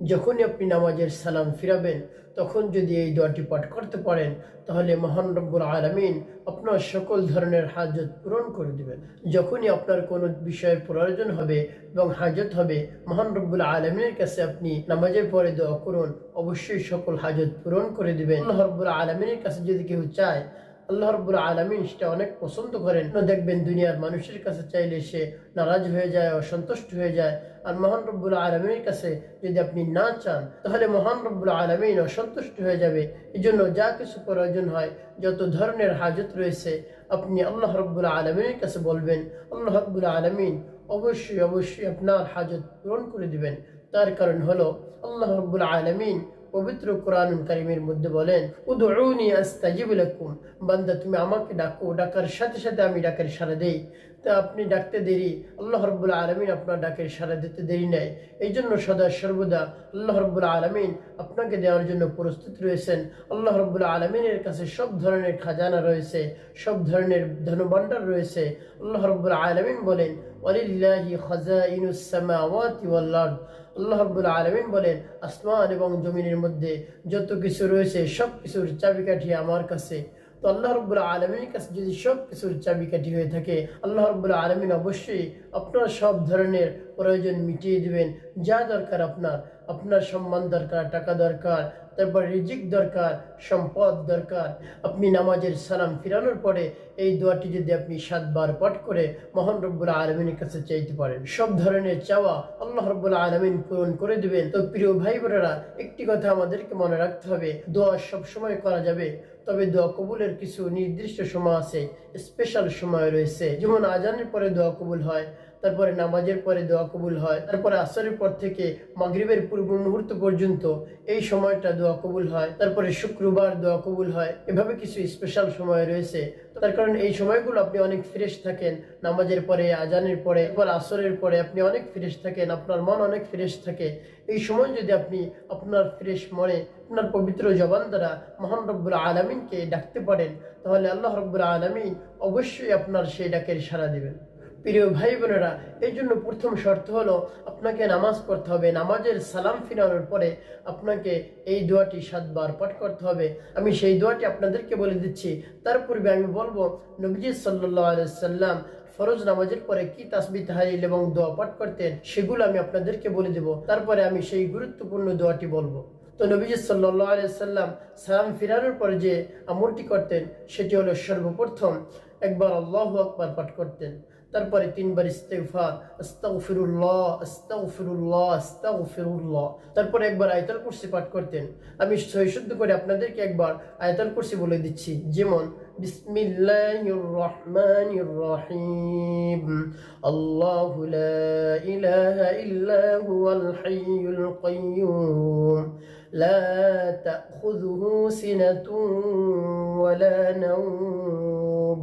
যখনই আপনি নামাজের সালাম ফিরাবেন, তখন যদি এই দোয়াটি পাঠ করতে পারেন, তাহলে মহান রব্বুল আলমিন আপনার সকল ধরনের হাজত পূরণ করে দিবেন। যখনই আপনার কোনো বিষয়ে প্রয়োজন হবে এবং হাজত হবে, মহান রব্বুল আলমিনের কাছে আপনি নামাজের পরে দোয়া করুন, অবশ্যই সকল হাজত পূরণ করে দিবেন। রব্বুল আলমিনের কাছে যদি কেউ চায় আল্লাহ রব্বুল আলমিন সেটা অনেক পছন্দ করেন। দেখবেন দুনিয়ার মানুষের কাছে চাইলে সে নারাজ হয়ে যায়, অসন্তুষ্ট হয়ে যায়। আর মহান রব্বুল আলমীর কাছে যদি আপনি না চান, তাহলে মহান রব্বুল আলমিন অসন্তুষ্ট হয়ে যাবে। এই জন্য যা কিছু প্রয়োজন হয়, যত ধরনের হাজত রয়েছে, আপনি আল্লাহ রব্বুল আলমীর কাছে বলবেন। আল্লাহ রব্বুল আলমিন অবশ্যই অবশ্যই আপনার হাজত পূরণ করে দিবেন। তার কারণ হলো, আল্লাহ রব্বুল আলমিন পবিত্র কোরআন কারিমের মধ্যে বলেন, উদউনি আস্তাজিব লাকুম। বান্দা, তুমি আমাকে ডাকো, ডাকার সাথে সাথে আমি ডাকের সাড়া দেই। তা আপনি ডাকতে দেরি, আল্লাহ রব্বুল আলমিন আপনার ডাকের সাড়া দিতে দেরি নেয় এই জন্য সদা সর্বদা আল্লাহ রব্বুল আলমিন আপনাকে দেওয়ার জন্য প্রস্তুত রয়েছেন। আল্লাহ রব্বুল আলমিনের কাছে সব ধরনের খাজানা রয়েছে, সব ধরনের ধনভাণ্ডার রয়েছে। আল্লাহ রব্বুল আলমিন বলেন, ওয়ালিল্লাহি খাজাইনুস সামাওয়াতি ওয়াল আরদ। আল্লাহ রব্বুল আলমিন বলেন, আসমান এবং জমিনের মধ্যে যত কিছু রয়েছে, সব কিছুর চাবিকাঠি আমার কাছে। তো আল্লাহ রব্বুল আলমীর কাছে যদি সব কিছুর চাবিকাঠি হয়ে থাকে, আল্লাহ রব্বুল আলমিন অবশ্যই আপনার সব ধরনের প্রয়োজন মিটিয়ে দেবেন, যা দরকার আপনার। আপনার সম্মান দরকার, টাকা দরকার, তারপর রিজিক দরকার, সম্পদ দরকার। আপনি নামাজের সালাম ফিরানোর পরে এই দোয়াটি যদি আপনি সাতবার পাঠ করে মহান রব্বুল আলমিনের কাছে চাইতে পারেন। সব ধরনের চাওয়া আল্লাহ রব্বুল আলমিন পূরণ করে দেবেন। তো প্রিয় ভাই বোনেরা একটি কথা আমাদেরকে মনে রাখতে হবে, দোয়া সব সময় করা যাবে, তবে দোয়া কবুলের কিছু নির্দিষ্ট সময় আছে স্পেশাল সময় রয়েছে। যেমন আজানের পরে দোয়া কবুল হয় তারপরে নামাজের পরে দোয়া কবুল হয়, তারপরে আসরের পর থেকে মাগরিবের পূর্ব মুহূর্ত পর্যন্ত এই সময়টা দোয়া কবুল হয়, তারপরে শুক্রবার দোয়া কবুল হয়, এভাবে কিছু স্পেশাল সময় রয়েছে। তার কারণ এই সময়গুলো আপনি অনেক ফ্রেশ থাকেন, নামাজের পরে, আজানের পরে এরপর আসরের পরে আপনি অনেক ফ্রেশ থাকেন, আপনার মন অনেক ফ্রেশ থাকে। এই সময় যদি আপনি আপনার ফ্রেশ মনে, আপনার পবিত্র জবান দ্বারা মহান রব্বুল আলমিনকে ডাকতে পারেন, তাহলে আল্লাহ রব্বুল আলমিন অবশ্যই আপনার সেই ডাকের সাড়া দিবেন। প্রিয় ভাই বোনেরা, এই জন্য প্রথম শর্ত হলো আপনাকে নামাজ পড়তে হবে। নামাজের সালাম ফিরানোর পরে আপনাকে এই দোয়াটি সাতবার পাঠ করতে হবে। আমি সেই দোয়াটি আপনাদেরকে বলে দিচ্ছি। তার পূর্বে আমি বলব, নবীজি সাল্লাহ সাল্লাম ফরজ নামাজের পরে কি তাসবি তাহারিল এবং দোয়া পাঠ করতেন, সেগুলো আমি আপনাদেরকে বলে দেব। তারপরে আমি সেই গুরুত্বপূর্ণ দোয়াটি বলব। তো নবীজি সাল্লাহ সাল্লাম সালাম ফিরানোর পরে যে আমলটি করতেন, সেটি হলো সর্বপ্রথম একবার আল্লাহ আকবার পাঠ করতেন। তারপরে তিনবার ইস্তেফার আস্তাগফিরুল্লাহ আস্তাগফিরুল্লাহ আস্তাগফিরুল্লাহ। তারপরে একবার আয়তাল কুরসি পাঠ করতেন। আমি সৈশুদ্ধ করে আপনাদেরকে একবার আয়তাল কুরসি বলে দিচ্ছি। যেমন বিসমিল্লাহির রহমানির রহিম আল্লাহু লা ইলাহা ইল্লা হুয়াল হাইয়ুল কাইয়্যুম লা তাখুযুহু সিনাতুন ওয়ালা নাওম।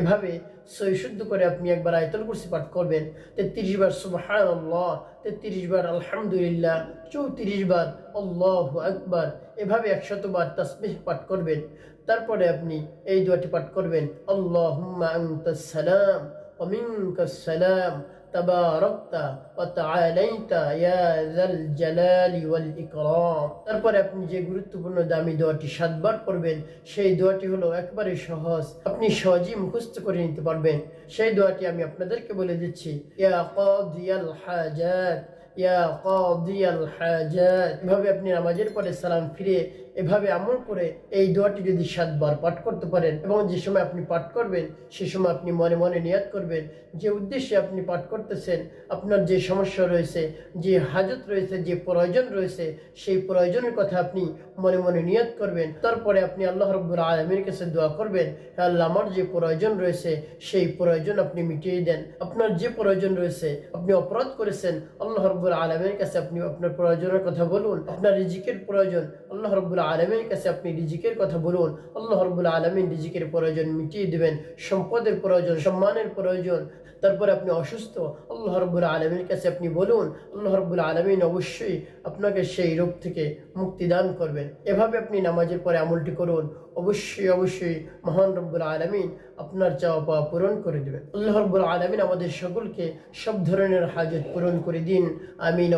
এভাবে সই শুদ্ধ করে আপনি একবার আয়তল কুরসি পাঠ করবেন। তেত্রিশ বার সুবাহ আল্লাহ তেত্রিশ বার আলহামদুলিল্লাহ, চৌত্রিশ বার আল্লাহ আকবার, এভাবে একশত বার তাসবিহ পাঠ করবেন। তারপরে আপনি এই দোয়াটি পাঠ করবেন আল্লাহ সালাম তারপরে আপনি যে গুরুত্বপূর্ণ দামি দোয়াটি সাতবার করবেন সেই দোয়াটি হলো একবারে সহজ। আপনি সহজেই মুখস্থ করে নিতে পারবেন। সেই দোয়াটি আমি আপনাদেরকে বলে দিচ্ছি, ইয়া ইয়া আপনি নামাজের পরে সালাম ফিরে এভাবে আমল করে এই দোয়াটি যদি সাতবার পাঠ করতে পারেন এবং যে সময় আপনি পাঠ করবেন, সে সময় আপনি মনে মনে নিয়াত করবেন যে উদ্দেশ্যে আপনি পাঠ করতেছেন, আপনার যে সমস্যা রয়েছে, যে হাজত রয়েছে, যে প্রয়োজন রয়েছে, সেই প্রয়োজনের কথা আপনি মনে মনে নিয়াত করবেন। তারপরে আপনি আল্লাহ রব্বুর আলমীর কাছে দোয়া করবেন, "হে আল্লাহ, আমার যে প্রয়োজন রয়েছে, সেই প্রয়োজন আপনি মিটিয়ে দেন। আপনার যে প্রয়োজন রয়েছে, আপনি অপরাধ করেছেন, আল্লাহ রব্বুর আলমের কাছে আপনি আপনার প্রয়োজনের কথা বলুন। আপনার রিজিকের প্রয়োজন, আল্লাহ রব্বুল আলমের কাছে আপনি রিজিকের কথা বলুন, আল্লাহ রব্বুল আলমিন রিজিকের প্রয়োজন মিটিয়ে দিবেন, সম্পদের প্রয়োজন, সম্মানের প্রয়োজন, তারপরে আপনি অসুস্থ, আল্লাহ রব্বুল আলমীর কাছে আপনি বলুন, আল্লাহ রব্বুল আলমিন অবশ্যই আপনাকে সেই রোগ থেকে মুক্তি দান করবেন। এভাবে আপনি নামাজের পরে আমলটি করুন, অবশ্যই অবশ্যই মহান রব্বুল আলমিন আপনার চাওয়া পাওয়া পূরণ করে দেবেন। আল্লাহ রব্বুল আলমিন আমাদের সকলকে সব ধরনের হাজত পূরণ করে দিন, আমিন।